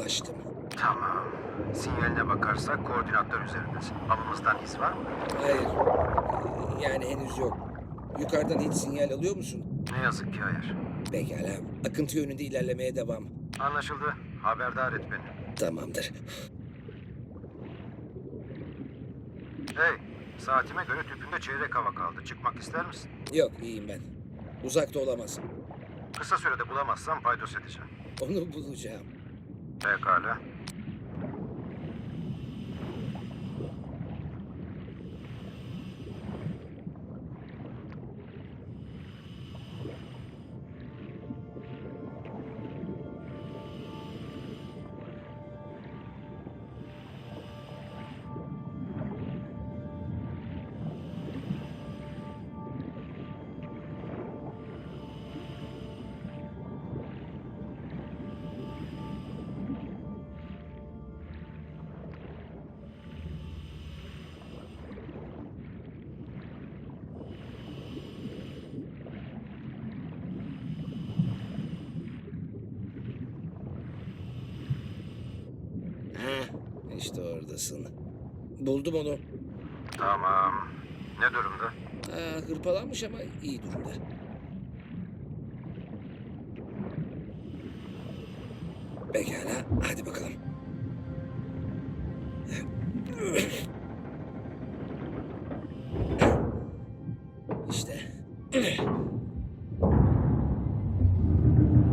ulaştım. Tamam. Sinyaline bakarsak koordinatlar üzerindesin. Avımızdan iz var mı? Hayır. Yani henüz yok. Yukarıdan hiç sinyal alıyor musun? Ne yazık ki hayır. Pekala. Akıntı yönünde ilerlemeye devam. Anlaşıldı. Haberdar et beni. Tamamdır. Hey, saatime göre tüpünde çeyrek hava kaldı. Çıkmak ister misin? Yok iyiyim ben. Uzakta olamaz. Kısa sürede bulamazsam paydos edeceğim. Onu bulacağım. Pekala. Oradasın. Buldum onu. Tamam. Ne durumda? Ha, hırpalanmış ama iyi durumda. Pekala, hadi bakalım. İşte.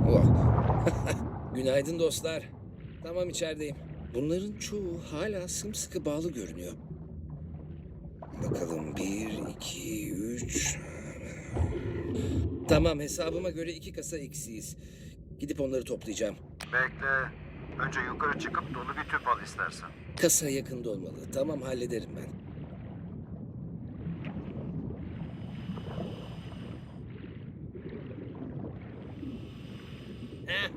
Oh. Günaydın dostlar. Tamam içerideyim. Bunların çoğu hala sımsıkı bağlı görünüyor. Bakalım bir, iki, üç. Tamam hesabıma göre iki kasa eksiyiz. Gidip onları toplayacağım. Bekle. Önce yukarı çıkıp dolu bir tüp al istersen. Kasa yakında olmalı. Tamam hallederim ben. Heh,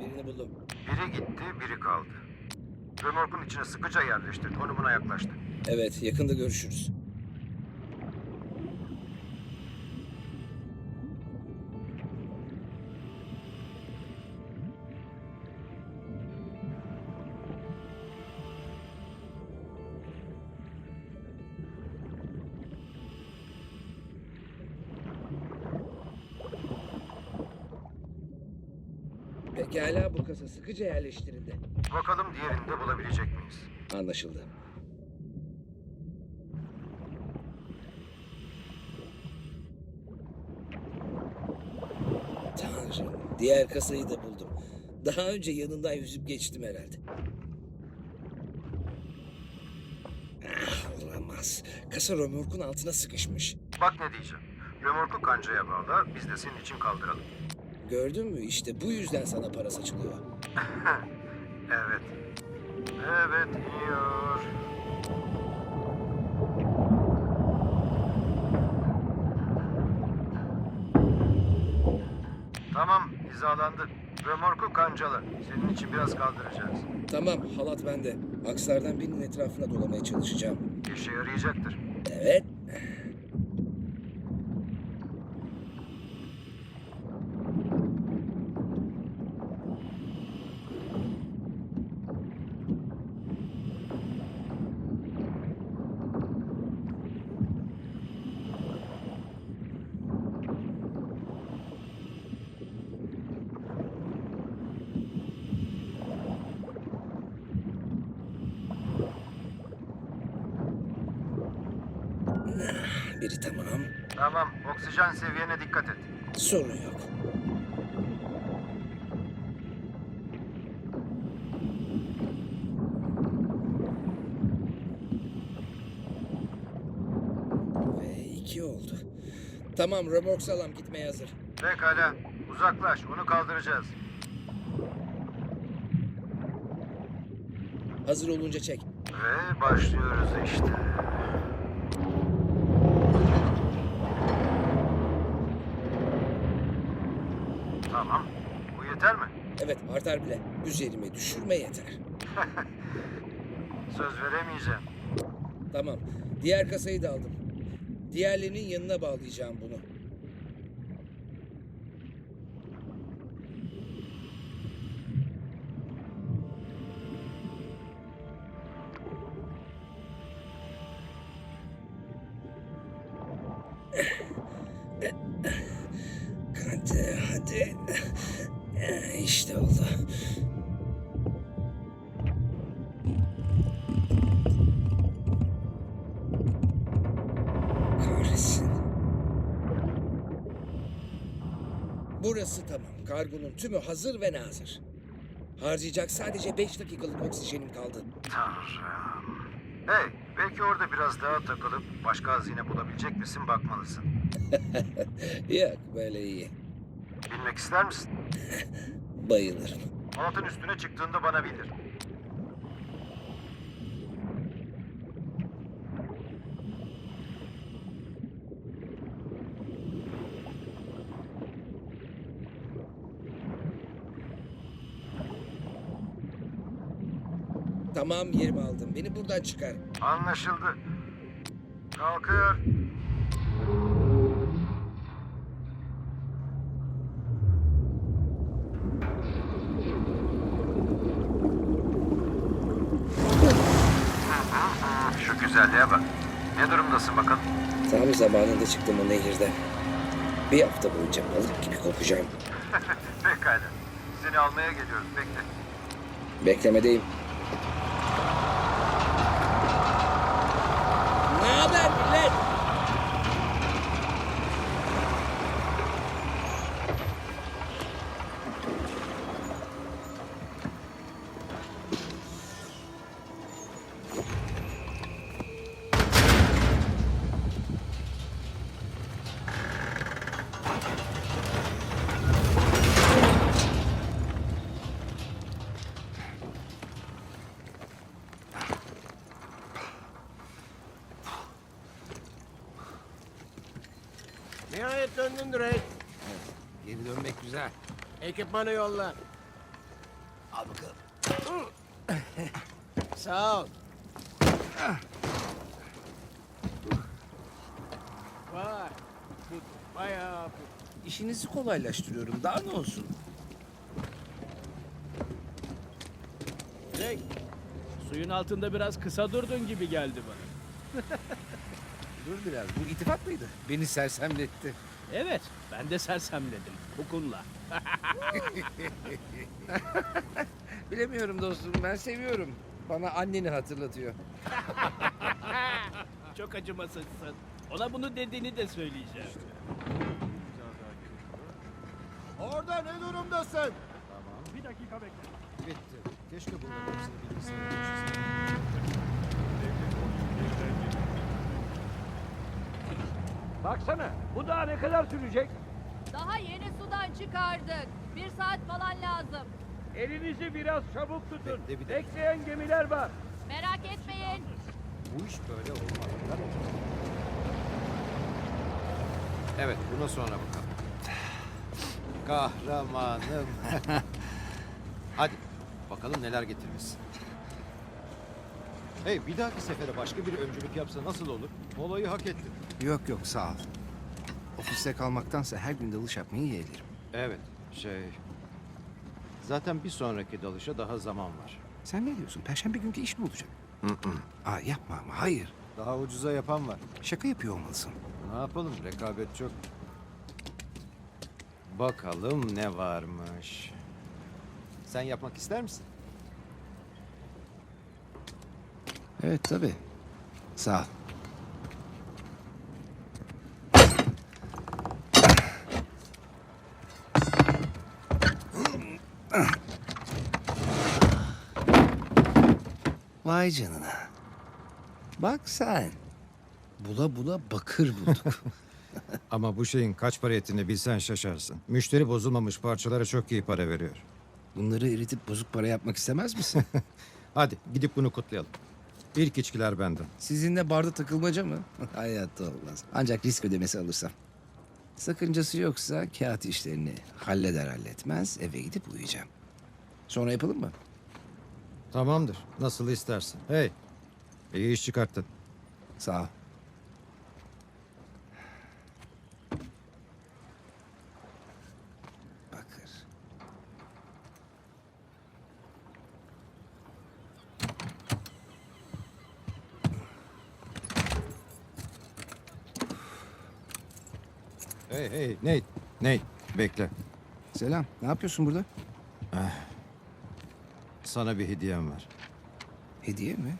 birini buldum. Biri gitti, biri kaldı. Römorkun içine sıkıca yerleştir. Konumuna yaklaştı. Evet yakında görüşürüz. Sıkıca yerleştirildi. Bakalım diğerini de bulabilecek miyiz? Anlaşıldı. Tanrım, diğer kasayı da buldum. Daha önce yanından yüzüp geçtim herhalde. Ah, olamaz. Kasa römorkun altına sıkışmış. Bak ne diyeceğim. Römorku kancaya bağla, biz de senin için kaldıralım. Gördün mü? İşte bu yüzden sana para saçılıyor. Evet. Evet, iniyor. Tamam, hizalandı. Römorku kancalı. Senin için biraz kaldıracağız. Tamam, halat bende. Akslardan birinin etrafına dolamaya çalışacağım. İşe yarayacaktır. Evet. Biri tamam. Tamam, oksijen seviyene dikkat et. Sorun yok. Ve iki oldu. Tamam, römork salam gitmeye hazır. Pekala, uzaklaş, onu kaldıracağız. Hazır olunca çek. Ve başlıyoruz işte. Yeter mi? Evet, artar bile. Üzerime düşürme yeter. Söz veremeyeceğim. Tamam, diğer kasayı da aldım. Diğerlerinin yanına bağlayacağım bunu. Burası tamam. Kargonun tümü hazır ve nazır. Harcayacak sadece 5 dakikalık oksijenim kaldı. Tanrım. Hey, belki orada biraz daha takılıp başka hazine bulabilecek misin bakmalısın. Yok böyle iyi. Bilmek ister misin? Bayılırım. Altın üstüne çıktığında bana bildir. Tamam yerimi aldım. Beni buradan çıkar. Anlaşıldı. Kalkıyor. Şu güzelliğe bak. Ne durumdasın bakalım? Tam zamanında çıktım o nehirden. Bir hafta boyunca balık gibi kokacağım. Pekala. Seni almaya geliyoruz. Bekle. Beklemedeyim. Nihayet döndün Drake. Geri dönmek güzel. Ekipmanı yolla. Al bakalım. Sağ ol. Vay. Bu bayağı bu. İşinizi kolaylaştırıyorum. Daha ne olsun? Drake. Suyun altında biraz kısa durdun gibi geldi bana. Dur biraz. Bu ittifak mıydı? Beni sersemletti. Evet, ben de sersemledim. Hukunla. Bilemiyorum dostum. Ben seviyorum. Bana anneni hatırlatıyor. Çok acımasızsın. Ona bunu dediğini de söyleyeceğim. Orada ne durumdasın? Bir dakika bekle. Bitti. Keşke bunların hepsini bilgisayara. Baksana, bu daha ne kadar sürecek? Daha yeni sudan çıkardık. Bir saat falan lazım. Elinizi biraz çabuk tutun. Bekle bir dakika. Bekleyen gemiler var. Merak etmeyin. Bu iş böyle olmaz. Evet, buna sonra bakalım. Kahramanım. Hadi, bakalım neler getirmişsin. Hey, bir dahaki sefere başka bir öncülük yapsa nasıl olur? Molayı hak ettin. Yok yok sağ ol. Ofiste kalmaktansa her gün dalış yapmayı yeğlerim. Evet, şey... Zaten bir sonraki dalışa daha zaman var. Sen ne diyorsun? Perşembe günkü iş mi olacak? Aa yapma ama hayır. Daha ucuza yapan var. Şaka yapıyor olmalısın. Ne yapalım, rekabet çok. Bakalım ne varmış. Sen yapmak ister misin? Evet tabii. Sağ ol. Vay canına. Bak sen. Bula bula bakır bulduk. Ama bu şeyin kaç para ettiğini bilsen şaşarsın. Müşteri bozulmamış parçalara çok iyi para veriyor. Bunları eritip bozuk para yapmak istemez misin? Hadi gidip bunu kutlayalım. İlk içkiler benden. Sizinle barda takılmaca mı? Hayatta olmaz. Ancak risk ödemesi alırsam. Sakıncası yoksa kağıt işlerini halleder halletmez eve gidip uyuyacağım. Sonra yapalım mı? Tamamdır. Nasıl istersin. Hey. iyi iş çıkarttın. Sağ ol. Hey hey Nate. Nate bekle. Selam. Ne yapıyorsun burada? Sana bir hediyem var. Hediye mi?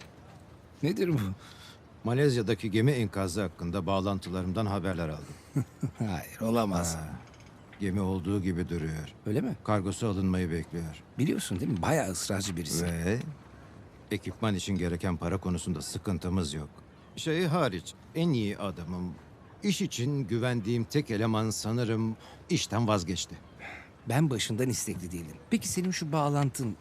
Nedir bu? Malezya'daki gemi enkazı hakkında bağlantılarımdan haberler aldım. Hayır olamaz. Gemi olduğu gibi duruyor. Öyle mi? Kargosu alınmayı bekliyor. Biliyorsun değil mi? Bayağı ısrarcı birisi. Ve ekipman için gereken para konusunda sıkıntımız yok. Şey hariç en iyi adamım. İş için güvendiğim tek eleman sanırım işten vazgeçti. Ben başından istekli değildim. Peki senin şu bağlantın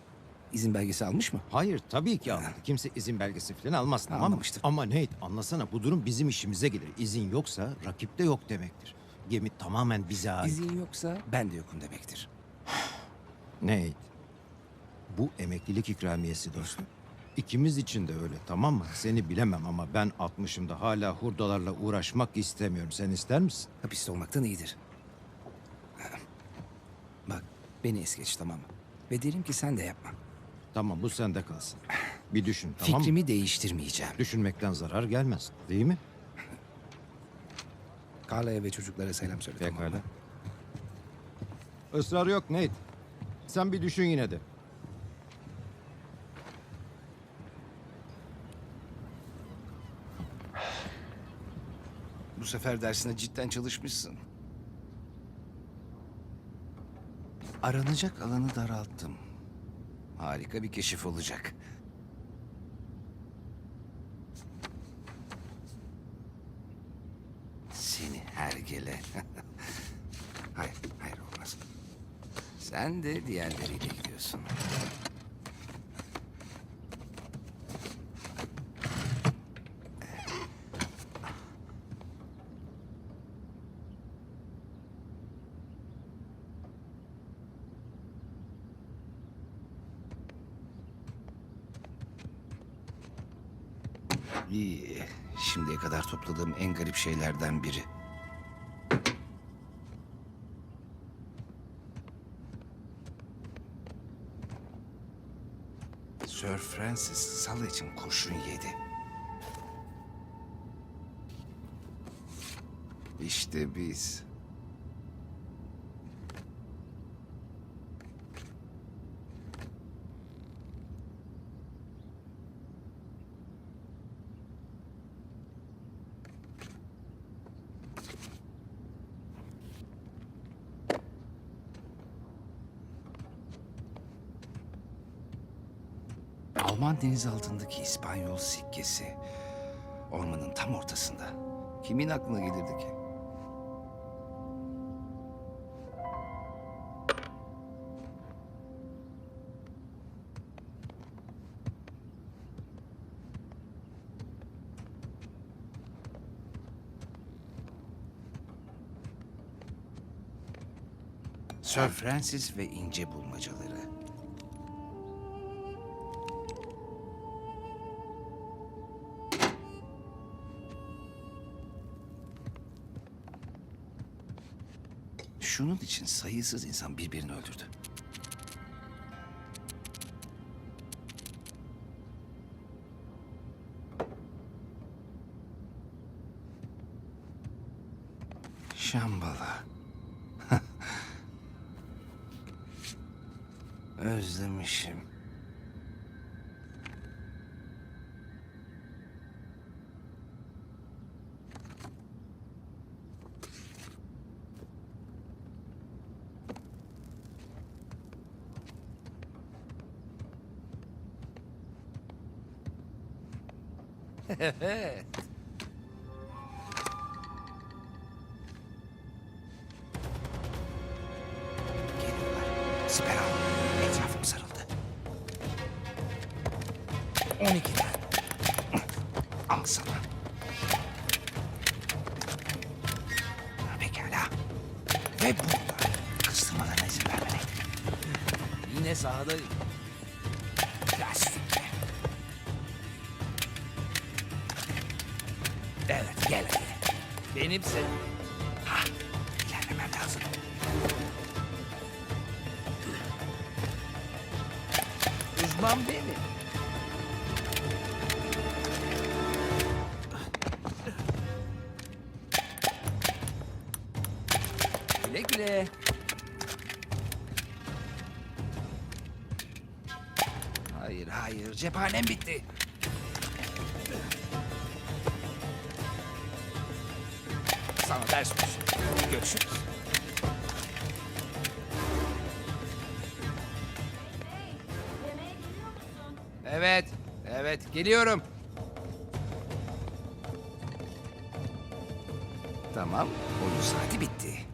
izin belgesi almış mı? Hayır tabii ki almadı. Kimse izin belgesi falan almaz tamam mı? Anlamıştım. Ama Nate anlasana bu durum bizim işimize gelir. İzin yoksa rakip de yok demektir. Gemi tamamen bize ait. İzin yoksa ben de yokum demektir. Nate bu emeklilik ikramiyesi dostum. İkimiz için de öyle tamam mı? Seni bilemem ama ben 60'ımda hala hurdalarla uğraşmak istemiyorum. Sen ister misin? Hapiste olmaktan iyidir. Bak beni es geç tamam mı? Ve derim ki sen de yapma. Tamam bu sende kalsın. Bir düşün tamam mı? Fikrimi değiştirmeyeceğim. Düşünmekten zarar gelmez değil mi? Carla'ya ve çocuklara selam söyle tamam Pekala. mı? Israr yok Nate. Sen bir düşün yine de. Bu sefer dersine cidden çalışmışsın. Aranacak alanı daralttım. Harika bir keşif olacak. Seni hergele. hayır, hayır olmaz. Sen de diğerleriyle gidiyorsun. İyi. Şimdiye kadar topladığım en garip şeylerden biri. Sir Francis salı için kurşun yedi. İşte biz. Alman deniz altındaki İspanyol sikkesi. Ormanın tam ortasında. Kimin aklına gelirdi ki? Sir Francis ve ince bulmacaları. Şunun için sayısız insan birbirini öldürdü. Şambala. Özlemişim. 嘿嘿。Evet gel. Benimsin. Ha, ilerlemem lazım. Uzman benim. Güle güle. Hayır hayır cephanem bitti. Geliyorum. Tamam, oyun saati bitti.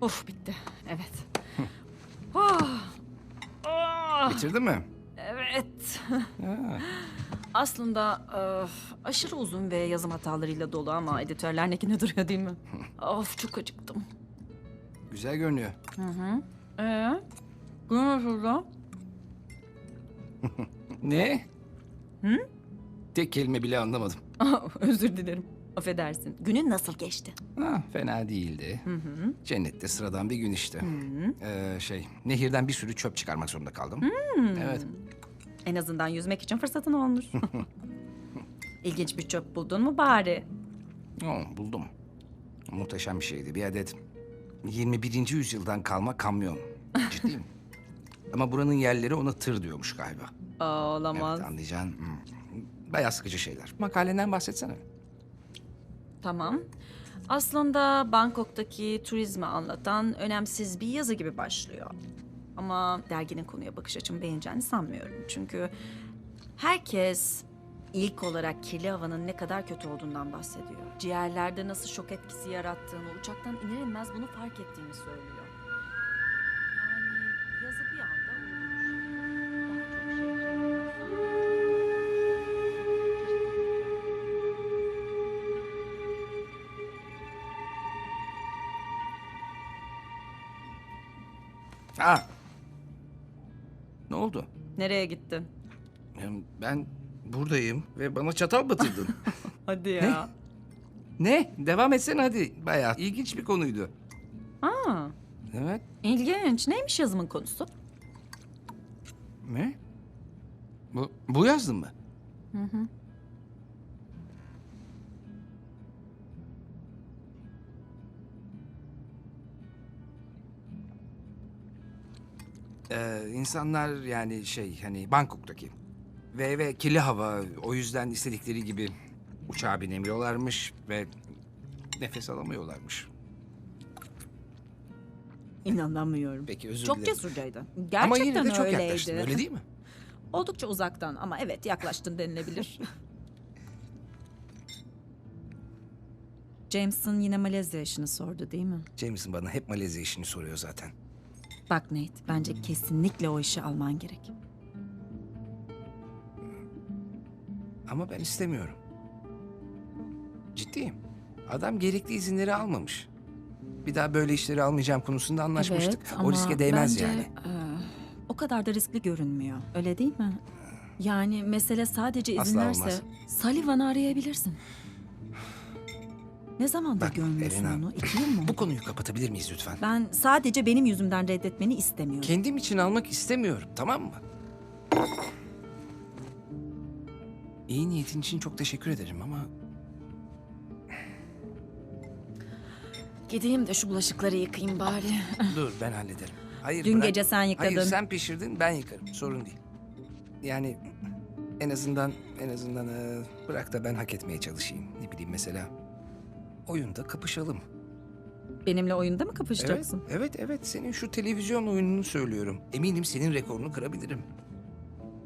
Of bitti. Evet. Oh. Oh, Bitirdin mi? evet. Aslında öf, aşırı uzun ve yazım hatalarıyla dolu ama editörler nekine duruyor değil mi? of çok acıktım. Güzel görünüyor. Ee? Bu nasıl? Ne? Hı? Tek kelime bile anlamadım. Özür dilerim. Affedersin. Günün nasıl geçti? Ha, fena değildi. Cennette sıradan bir gün işte. Ee, şey, nehirden bir sürü çöp çıkarmak zorunda kaldım. Evet. En azından yüzmek için fırsatın olmuş. İlginç bir çöp buldun mu bari? Oo, buldum. Muhteşem bir şeydi. Bir adet 21. yüzyıldan kalma kamyon. Ciddiyim. Ama buranın yerleri ona tır diyormuş galiba. Aa, olamaz. Evet anlayacaksın. Hmm. Bayağı sıkıcı şeyler. Makalenden bahsetsene. Tamam. Aslında Bangkok'taki turizmi anlatan önemsiz bir yazı gibi başlıyor. Ama derginin konuya bakış açımı beğeneceğini sanmıyorum. Çünkü herkes ilk olarak kirli havanın ne kadar kötü olduğundan bahsediyor. Ciğerlerde nasıl şok etkisi yarattığını, uçaktan iner inmez bunu fark ettiğini söylüyor. Yani yazı bir anda unutmuş. Daha çok şey Ha. Ne oldu? Nereye gittin? Ben buradayım ve bana çatal batırdın. Hadi ya. ne? Devam etsene hadi. Bayağı ilginç bir konuydu. Aa, Evet. ilginç. Neymiş yazımın konusu? Ne? Bu, bu yazdın mı? Ee, insanlar yani şey hani Bangkok'taki ve ve kirli hava o yüzden istedikleri gibi uçağa binemiyorlarmış ve nefes alamıyorlarmış. İnanamıyorum. Peki özür Çok dilerim. cesurcaydı. Ama Gerçekten yine de çok öyleydi. yaklaştın öyle değil mi? Oldukça uzaktan ama evet yaklaştın denilebilir. Jameson yine Malezya işini sordu değil mi? Jameson bana hep Malezya işini soruyor zaten. Bak Nate, bence kesinlikle o işi alman gerek. Ama ben istemiyorum. Ciddiyim. Adam gerekli izinleri almamış. Bir daha böyle işleri almayacağım konusunda anlaşmıştık. Evet, o ama riske değmez bence, yani. e, o kadar da riskli görünmüyor. Öyle değil mi? Yani mesele sadece Asla izinlerse. Sullivan'ı arayabilirsin. Ne zamandır Bak, görmüyorsun Elena, onu? İki yıl mı? Bu konuyu kapatabilir miyiz lütfen? Ben sadece benim yüzümden reddetmeni istemiyorum. Kendim için almak istemiyorum, tamam mı? İyi niyetin için çok teşekkür ederim ama Gideyim de şu bulaşıkları yıkayayım bari. dur ben hallederim. Hayır Dün bırak. gece sen yıkadın. Hayır sen pişirdin ben yıkarım sorun değil. Yani en azından en azından e, bırak da ben hak etmeye çalışayım. Ne bileyim mesela oyunda kapışalım. Benimle oyunda mı Evet, kapışacaksın? evet, evet. Senin şu televizyon oyununu söylüyorum. Eminim senin rekorunu kırabilirim.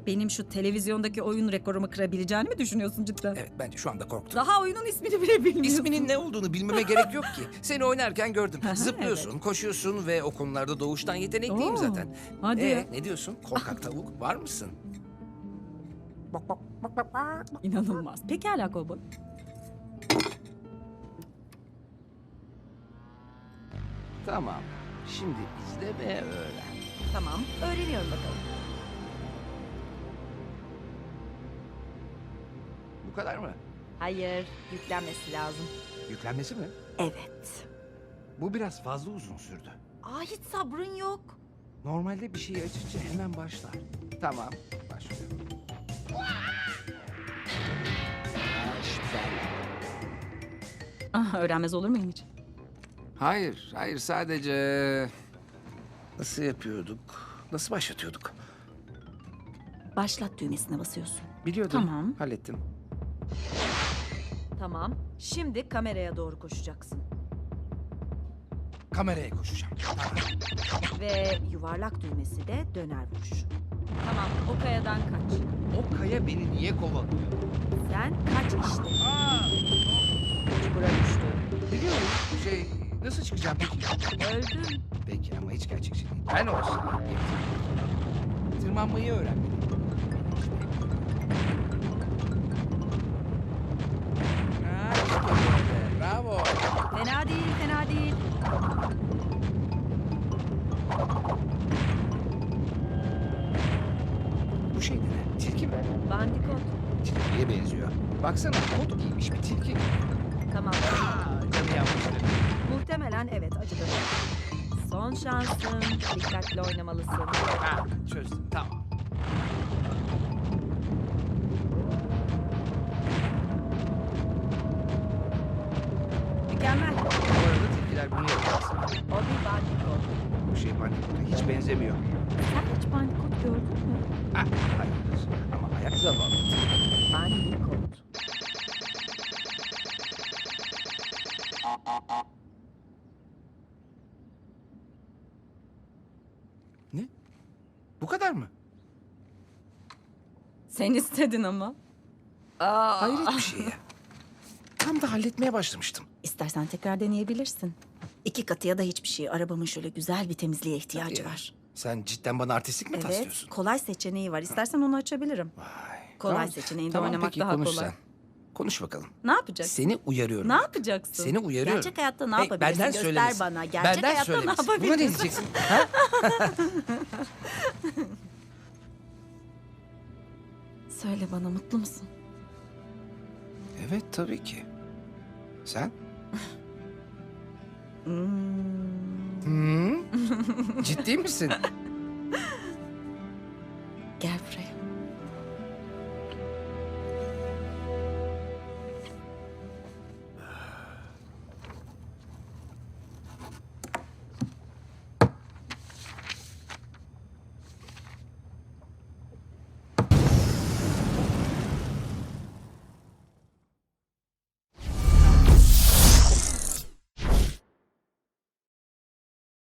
Benim şu televizyondaki oyun rekorumu kırabileceğini mi düşünüyorsun cidden? Evet, bence şu anda korktum. Daha oyunun ismini bile bilmiyorsun. İsminin ne olduğunu bilmeme gerek yok ki. Seni oynarken gördüm. Zıplıyorsun, koşuyorsun ve o konularda doğuştan yetenekliyim Oo, zaten. hadi Ee, ya. ne diyorsun? Korkak tavuk var mısın? Bak bak bak bak bak. İnanılmaz. Pekala kovboy. Tamam. Şimdi izle ve öğren. Tamam. Öğreniyorum bakalım. Bu kadar mı? Hayır. Yüklenmesi lazım. Yüklenmesi mi? Evet. Bu biraz fazla uzun sürdü. Aa hiç sabrın yok. Normalde bir şeyi açınca hemen başlar. Tamam, başlıyorum. Ah, öğrenmez olur muyum hiç? Hayır, hayır sadece... Nasıl yapıyorduk? Nasıl başlatıyorduk? Başlat düğmesine basıyorsun. Biliyordum. Tamam. Hallettim. Tamam. Şimdi kameraya doğru koşacaksın. Kameraya koşacağım. Ve yuvarlak düğmesi de döner vuruş. Tamam. O kayadan kaç. O kaya beni niye kovalıyor? Sen kaç işte. Çukura düştü. Biliyorum. Şey, nasıl çıkacağım peki? Öldün. Peki ama hiç gerçekçi değil. Ben olsun. Tırmanmayı öğrenmeliyim. Baksana kot giymiş bir tilki. Tamam. Canı yanmıştı. Muhtemelen evet acıdı. Son şansın. Dikkatli oynamalısın. Ha, çözdüm. Tamam. Mükemmel. Bu arada tilkiler bunu aslında. O bir bandikot. Bu şey bandikota hiç benzemiyor. Sen hiç bandikot gördün mü? Ah, hayır. Ama ayak zavallı. Bandikot. Kadar mı? Sen istedin ama. Aa, Hayret bir şey ya. Tam da halletmeye başlamıştım. İstersen tekrar deneyebilirsin. İki katı ya da hiçbir şey. Arabamın şöyle güzel bir temizliğe ihtiyacı Ya, var. Sen cidden bana artistlik mi Evet, taslıyorsun? kolay seçeneği var. İstersen onu açabilirim. Vay. Kolay seçeneğinde tamam, oynamak peki, daha konuş kolay. Sen. Konuş bakalım. Ne yapacaksın? Seni uyarıyorum. Ne yapacaksın? Seni uyarıyorum. Gerçek hayatta ne Hey, yapabilirsin? Benden Göster söylemesin. bana. Gerçek benden hayatta ne söylemesin. yapabilirsin? Buna ne diyeceksin? ha? Söyle bana mutlu musun? Evet tabii ki. Sen? Hmm. hmm. Ciddi misin? Gel buraya.